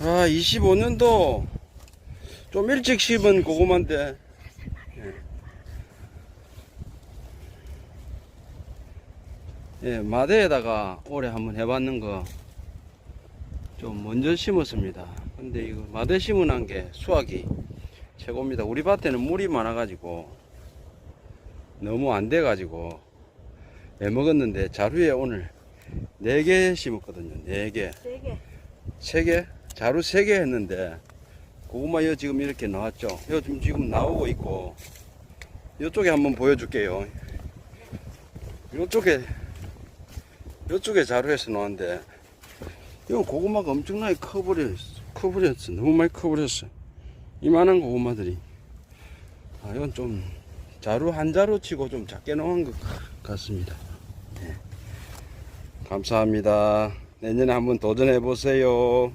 아, 25년도 좀 일찍 심은 고구마인데. 예. 예, 마대에다가 올해 한번 해봤는 거 좀 먼저 심었습니다. 근데 이거 마대 심어놓은 게 수확이 최고입니다. 우리 밭에는 물이 많아 가지고 너무 안 돼 가지고 애 먹었는데 자루에 오늘 4개 심었거든요. 4개. 세게. 세 개? 자루 세 개 했는데 고구마 여 지금 이렇게 나왔죠. 여 지금 지금 나오고 있고 이쪽에 한번 보여줄게요. 이쪽에 이쪽에 자루에서 나왔는데 이건 고구마가 엄청나게 커버렸어. 커버렸어. 너무 많이 커버렸어. 이만한 고구마들이. 아 이건 좀 자루 한 자루 치고 좀 작게 나온 것 같습니다. 네. 감사합니다. 내년에 한번 도전해 보세요.